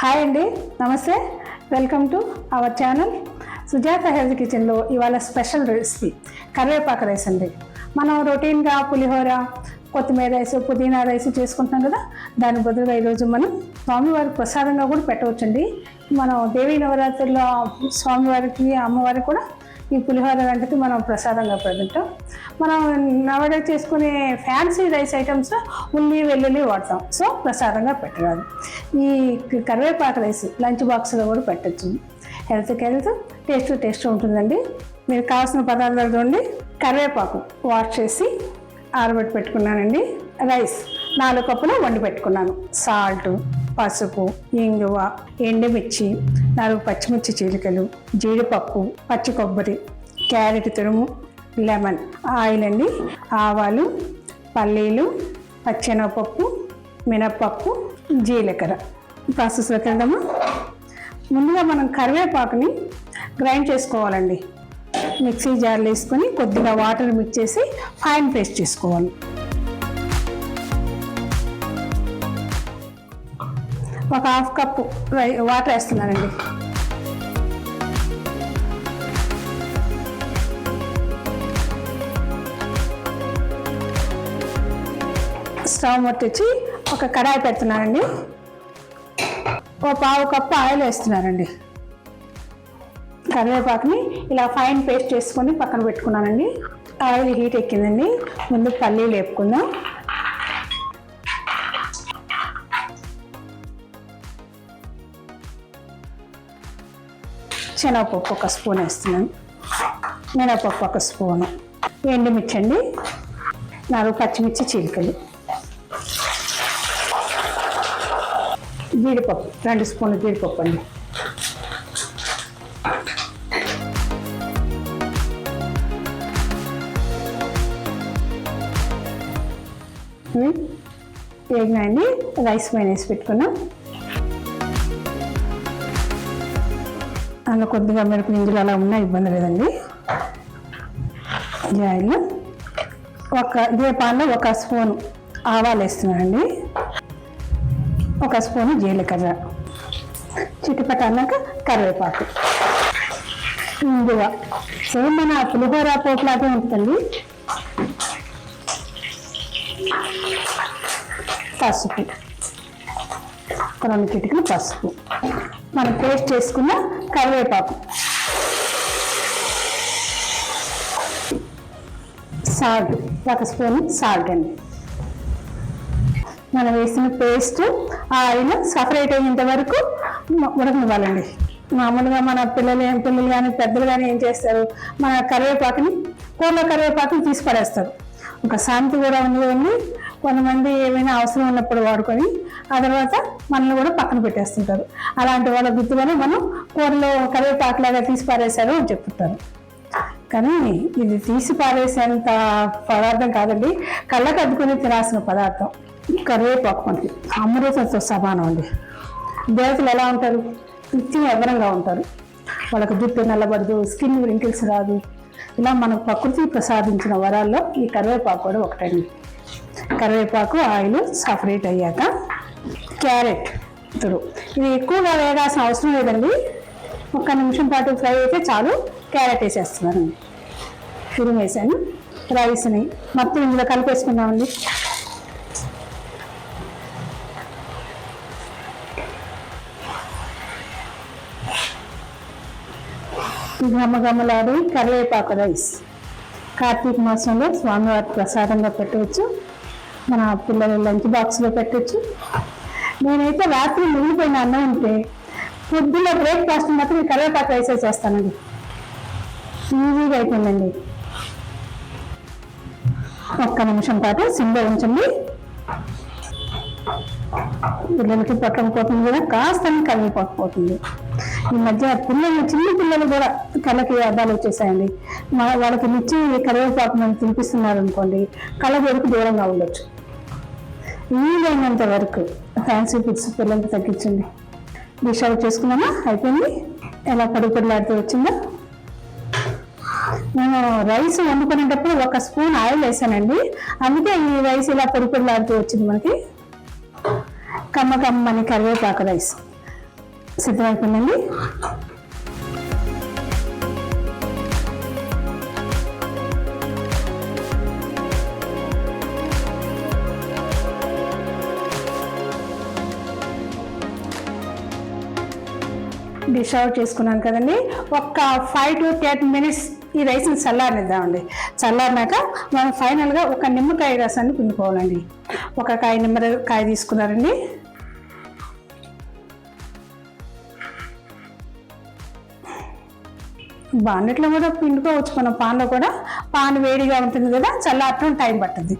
Hi అండి నమస్తే. Welcome to our channel Sujatha health కిచెన్లో ఇవాళ స్పెషల్ రెసిపీ కరివేపాకు రైస్ అండి. మనం రొటీన్గా పులిహోర కొత్తిమీర రైస్ పుదీనా రైస్ చేసుకుంటున్నాం కదా దాని బదులుగా ఈరోజు మనం స్వామివారికి ప్రసాదంగా కూడా పెట్టవచ్చండి. మనం దేవీ నవరాత్రుల్లో స్వామివారికి అమ్మవారికి కూడా ఈ పులిహోర వంటకి మనం ప్రసాదంగా పెడుతుంటాం. మనం నవడే చేసుకునే ఫ్యాన్సీ రైస్ ఐటమ్స్ ఉల్లి వెల్లుల్లి వాడతాం. సో ప్రసాదంగా పెట్టరాదు. ఈ కరివేపాకు రైస్ లంచ్ బాక్స్లో కూడా పెట్టచ్చు. హెల్త్కి హెల్త్ టేస్ట్ టేస్ట్ ఉంటుందండి. మీరు కావాల్సిన పదార్థాలు చూడండి. కరివేపాకు వాష్ చేసి ఆరబెట్టి పెట్టుకున్నానండి. రైస్ నాలుగు కప్పులు వండి పెట్టుకున్నాను. సాల్ట్ పసుపు ఇంగువ ఎండుమిర్చి నాలుగు పచ్చిమిర్చి చీలికలు జీడిపప్పు పచ్చి కొబ్బరి క్యారెట్ తురుము లెమన్ ఆయిల్ అండి ఆవాలు పల్లీలు పచ్చెనగపప్పు మినప్పప్పు జీలకర్ర. ప్రాసెస్లోకి వెళ్దామా ముందుగా మనం కరివేపాకుని గ్రైండ్ చేసుకోవాలండి. మిక్సీ జార్లో వేసుకొని కొద్దిగా వాటర్ మిక్స్ చేసి ఫైన్ పేస్ట్ చేసుకోవాలి. ఒక హాఫ్ కప్పు రై వాటర్ వేస్తున్నానండి స్టవ్ ముట్టించి ఒక కడాయి పెడుతున్నానండి. ఒక పావు కప్పు ఆయిల్ వేస్తున్నానండి. కరివేపాకుని ఇలా ఫైన్ పేస్ట్ చేసుకొని పక్కన పెట్టుకున్నానండి. ఆయిల్ హీట్ ఎక్కిందండి. ముందు పల్లీలు వేపుకుందాం. శనగపప్పు ఒక స్పూన్ వేస్తున్నాను. మినపప్పు ఒక స్పూను. ఎండుమిర్చి అండి నాలుగు పచ్చిమిర్చి చీలికలు. జీడిపప్పు రెండు స్పూన్లు జీడిపప్పు అండి. వేగినాయండి రైస్ మైనేసి వేసి పెట్టుకున్నాం. అందులో కొద్దిగా మిరప గింజలు అలా ఉన్నా ఇబ్బంది లేదండి. ఈ ఆయిల్. ఒక ఇదే పాన్లో ఒక స్పూన్ ఆవాలు వేస్తున్నానండి. ఒక స్పూను జీలకర్ర. చిటిపట అన్నాక కరివేపాకు. ముందుగా సేమ్ మన పులిహోర పోట్లాగే ఉంటుందండి. పసుపు. ఒక రెండు చిటికలు పసుపు. మనం పేస్ట్ చేసుకున్న కరివేపాకు. సాల్ట్ ఒక స్పూన్ సాల్ట్ అండి. మనం వేసిన పేస్ట్ ఆయిల్ సపరేట్ అయ్యేంత వరకు ఉడకనివ్వాలండి. మామూలుగా మన పిల్లలు ఏం పిల్లలు కానీ పెద్దలు కానీ ఏం చేస్తారు? మన కరివేపాకుని కూరలో కరివేపాకుని తీసి పడేస్తారు ఒక శాంతి కూడా ఉంది కొంతమంది ఏమైనా అవసరం ఉన్నప్పుడు వాడుకొని ఆ తర్వాత మనల్ని కూడా పక్కన పెట్టేస్తుంటారు. అలాంటి వాళ్ళ గుర్తుగానే మనం కూరలో కరివేపాకులాగా తీసి పారేశారు అని చెప్తుంటారు. కానీ ఇది తీసి పారేసేంత పదార్థం కాదండి కళ్ళకు అద్దుకుని తినాల్సిన పదార్థం కరివేపాకు మనకి అమృతంతో సమానం అండి. దేవతలు ఎలా ఉంటారు? నిత్యం ఎవరంగా ఉంటారు. వాళ్ళకి జుట్టు నల్లబడదు స్కిన్ రింకిల్స్ రాదు. ఇలా మన ప్రకృతి ప్రసాదించిన వరాల్లో ఈ కరివేపాకు కూడా ఒకటండి. కరివేపాకు ఆయిల్ సపరేట్ అయ్యాక క్యారెట్ తురు ఇది ఎక్కువగా వేయాల్సిన అవసరం లేదండి. ఒక్క నిమిషం పాటు ఫ్రై అయితే చాలు. క్యారెట్ వేసేస్తున్నాను తురుము వేసాను. రైస్ని మొత్తం ఇందులో కలిపేసుకుందామండి. ఘమఘమలాడి కరివేపాకు రైస్. కార్తీక మాసంలో స్వామివారి ప్రసాదంగా పెట్టవచ్చు. మన పిల్లల లంచ్ బాక్స్లో పెట్టవచ్చు. నేనైతే రాత్రి మిగిలిపోయిన అన్నం ఉంటే పొద్దున్న బ్రేక్ఫాస్ట్ మాత్రం ఈ కరివేపాకు రైసే చేస్తానండి. ఈజీగా అయిపోయిందండి. ఒక్క నిమిషం పాటు సిమ్లో ఉంచండి. పిల్లలకి పట్టకపోతుంది కూడా కాస్త కరిగిపోకపోతుంది ఈ మధ్య పిల్లలు చిన్న పిల్లలు కూడా కళ్ళకి అద్దాలు వచ్చేసాయండి. వాళ్ళకి నిచ్చి కరివేపాకు మనం తినిపిస్తున్నారు అనుకోండి కళ్ళ వరకు దూరంగా ఉండొచ్చు. వీలైనంత వరకు ఫ్యాన్సీ ఫుడ్స్ పిల్లలకి తగ్గించండి. డిష్ అవుట్ చేసుకున్నామా? అయిపోయింది? ఎలా పొడి పడిలాడుతూ వచ్చిందా? నేను రైస్ వండుకునేటప్పుడు ఒక స్పూన్ ఆయిల్ వేసానండి. అందుకే ఈ రైస్ ఇలా పొడి పొడిలాడుతూ వచ్చింది మనకి. కమ్మ కమ్మని కరివేపాకు రైస్ సిద్ధమైపోయిందండి? డిష్ అవుట్ చేసుకున్నాను కదండి. ఒక ఫైవ్ టు టెన్ మినిట్స్ ఈ రైస్ని చల్లారనిద్దామండి. చల్లారినాక మనం ఫైనల్గా ఒక నిమ్మకాయ రసాన్ని పిండుకోవాలండి. ఒక కాయ నిమ్మకాయ తీసుకున్నారండి. బాండెట్లో కూడా పిండుకోవచ్చు మనం పాన్లో కూడా. పాన్ వేడిగా ఉంటుంది కదా చల్లారటం టైం పడుతుంది.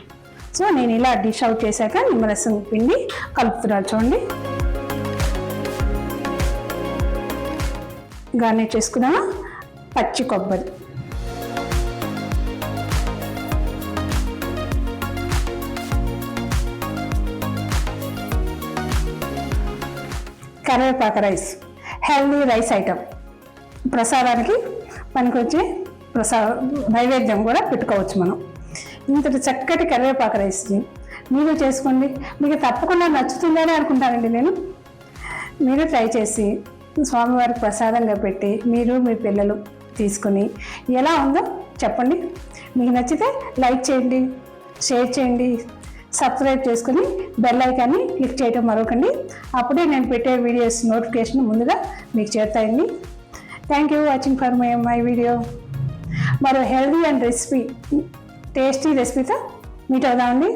సో నేను ఇలా డిష్ అవుట్ చేశాక నిమ్మరసం పిండి కలుపుతున్నాను చూడండి. గార్నెట్ చేసుకున్నాను పచ్చి కొబ్బరి. కరివేపాక రైస్. హెల్దీ రైస్ ఐటమ్ ప్రసాదానికి పనికొచ్చే ప్రసాద నైవేద్యం కూడా పెట్టుకోవచ్చు మనం. ఇంతటి చక్కటి కరివేపాక రైస్ని మీరు చేసుకోండి. మీకు తప్పకుండా నచ్చుతుందని అనుకుంటానండి నేను. మీరు ట్రై చేసి స్వామివారికి ప్రసాదంగా పెట్టి మీరు మీ పిల్లలు తీసుకుని ఎలా ఉందో చెప్పండి. మీకు నచ్చితే లైక్ చేయండి షేర్ చేయండి సబ్స్క్రైబ్ చేసుకుని బెల్ ఐకాన్ని క్లిక్ చేయడం మరొకండి. అప్పుడే నేను పెట్టే వీడియోస్ నోటిఫికేషన్ ముందుగా మీకు చేరుతాయండి. Thank you watching for my my video మరో హెల్దీ అండ్ రెసిపీ టేస్టీ రెసిపీతో మీట్ అవుదామండి